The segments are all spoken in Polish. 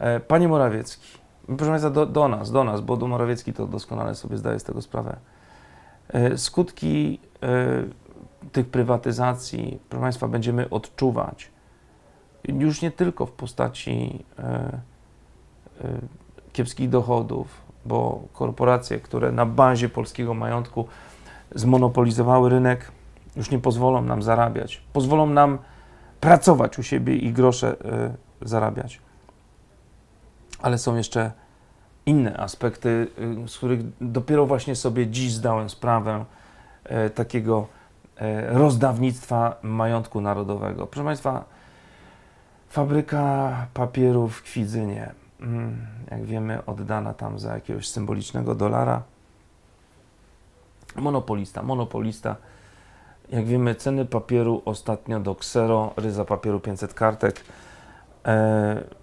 E, Panie Morawiecki, proszę Państwa, do, do nas, do nas, bo do Morawiecki to doskonale sobie zdaje z tego sprawę. E, Skutki e, tych prywatyzacji, proszę Państwa, będziemy odczuwać już nie tylko w postaci kiepskich dochodów, bo korporacje, które na bazie polskiego majątku zmonopolizowały rynek, już nie pozwolą nam zarabiać. Pozwolą nam pracować u siebie i grosze zarabiać. Ale są jeszcze inne aspekty, y, z których dopiero właśnie sobie dziś zdałem sprawę y, takiego y, rozdawnictwa majątku narodowego. Proszę Państwa, fabryka papieru w Kwidzynie, mm, jak wiemy, oddana tam za jakiegoś symbolicznego dolara. Monopolista, monopolista. Jak wiemy, ceny papieru ostatnio do Xero, ryza papieru 500 kartek, e,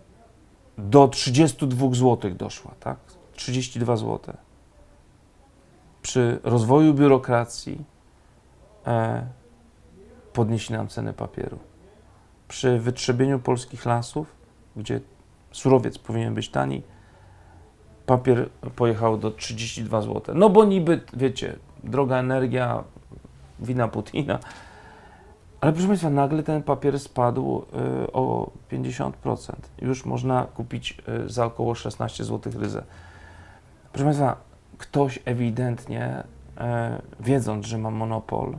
do 32 zł doszła, tak? 32 zł. Przy rozwoju biurokracji e, podnieśli nam cenę papieru. Przy wytrzebieniu polskich lasów, gdzie surowiec powinien być tani, papier pojechał do 32 zł. No bo niby, wiecie, droga energia, wina Putina. Ale proszę Państwa, nagle ten papier spadł y, o 50%. Już można kupić y, za około 16 zł ryzę. Proszę Państwa, ktoś ewidentnie, y, wiedząc, że ma monopol,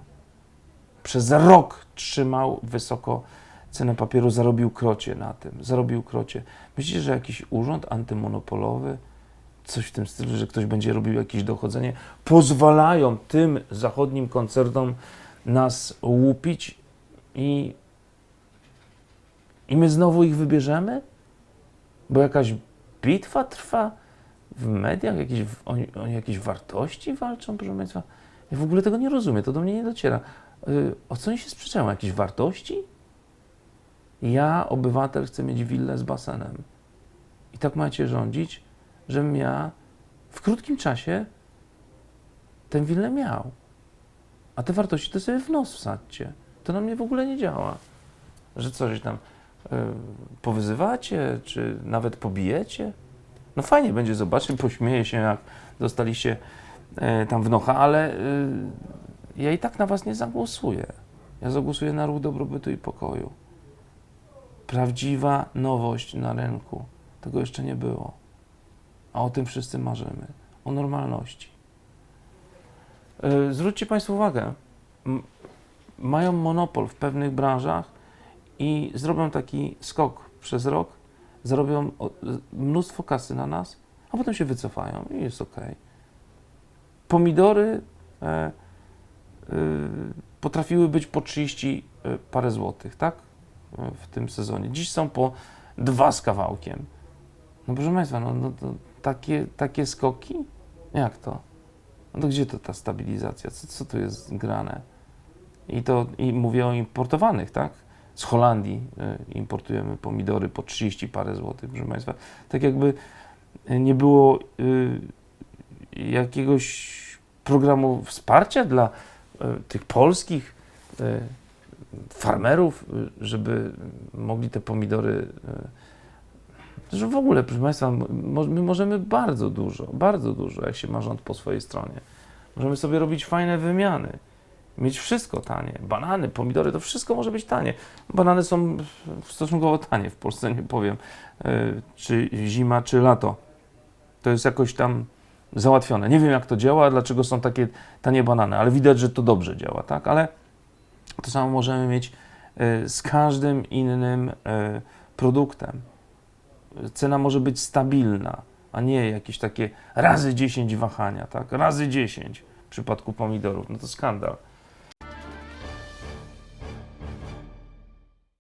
przez rok trzymał wysoko cenę papieru, zarobił krocie na tym. Zarobił krocie. Myślicie, że jakiś urząd antymonopolowy, coś w tym stylu, że ktoś będzie robił jakieś dochodzenie, pozwalają tym zachodnim koncernom nas łupić i, i my znowu ich wybierzemy? Bo jakaś bitwa trwa w mediach, jakieś, oni, oni jakieś wartości walczą, proszę Państwa. Ja w ogóle tego nie rozumiem, to do mnie nie dociera. Y, O co oni się sprzeczają? Jakieś wartości? Ja, obywatel, chcę mieć willę z basenem. I tak macie rządzić, żebym ja w krótkim czasie tę willę miał. A te wartości to sobie w nos wsadźcie. To na mnie w ogóle nie działa. Że coś tam y, powyzywacie, czy nawet pobijecie. No fajnie będzie zobaczyć, pośmieję się, jak dostaliście y, tam w nocha, ale y, ja i tak na was nie zagłosuję. Ja zagłosuję na ruch dobrobytu i pokoju. Prawdziwa nowość na rynku. Tego jeszcze nie było. A o tym wszyscy marzymy. O normalności. Zwróćcie Państwo uwagę. Mają monopol w pewnych branżach i zrobią taki skok przez rok, zarobią o- mnóstwo kasy na nas, a potem się wycofają i jest ok. Pomidory e, e, potrafiły być po 30 parę złotych, tak? E, W tym sezonie. Dziś są po dwa z kawałkiem. No proszę Państwa, no, no takie, takie skoki? Jak to? No to gdzie to ta stabilizacja? Co, co tu jest grane? I to i mówię o importowanych, tak? Z Holandii y, importujemy pomidory po 30 parę złotych, proszę Państwa. Tak jakby nie było y, jakiegoś programu wsparcia dla y, tych polskich farmerów, żeby mogli te pomidory że w ogóle, proszę Państwa, my możemy bardzo dużo, bardzo dużo, jak się ma rząd po swojej stronie. Możemy sobie robić fajne wymiany, mieć wszystko tanie. Banany, pomidory, to wszystko może być tanie. Banany są stosunkowo tanie w Polsce, nie powiem, y, czy zima, czy lato. To jest jakoś tam załatwione. Nie wiem, jak to działa, dlaczego są takie tanie banany, ale widać, że to dobrze działa, tak? Ale to samo możemy mieć y, z każdym innym y, produktem cena może być stabilna, a nie jakieś takie razy 10 wahania, tak? Razy 10 w przypadku pomidorów. No to skandal.